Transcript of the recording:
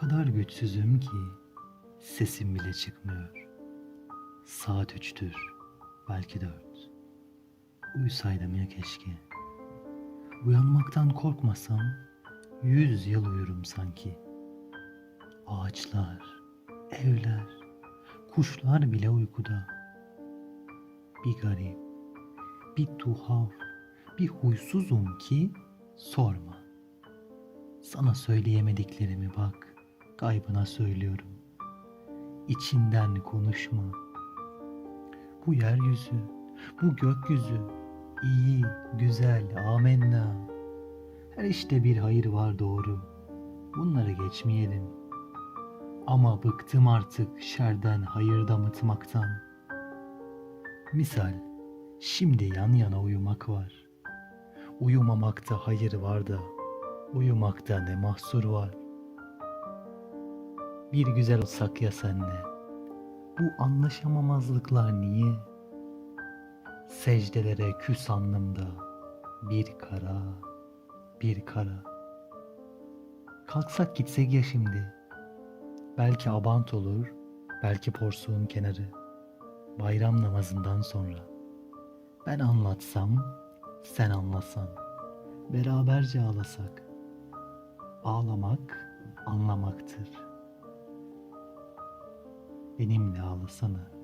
kadar güçsüzüm ki sesim bile çıkmıyor. Saat üçtür, belki dört. Uyusaydım ya keşke. Uyanmaktan korkmasam yüz yıl uyurum sanki. Ağaçlar, evler, kuşlar bile uykuda. Bir garip, bir tuhaf, bir huysuzum ki sorma. Sana söyleyemediklerimi bak, kaybına söylüyorum. İçinden konuşma. Bu yeryüzü, bu gökyüzü, iyi, güzel, amenna. Her işte bir hayır var doğru. Bunları geçmeyelim. Ama bıktım artık şerden hayırda mıtmaktan. Misal, şimdi yan yana uyumak var. Uyumamakta hayır var da, uyumakta ne mahsur var. Bir güzel olsak ya senle. Bu anlaşamamazlıklar niye? Secdelere küs alnımda bir kara, bir kara. Kalksak gitsek ya şimdi. Belki abant olur, belki porsuğun kenarı. Bayram namazından sonra. Ben anlatsam, sen anlasan. Beraberce ağlasak. Ağlamak anlamaktır. Benimle ağlasana.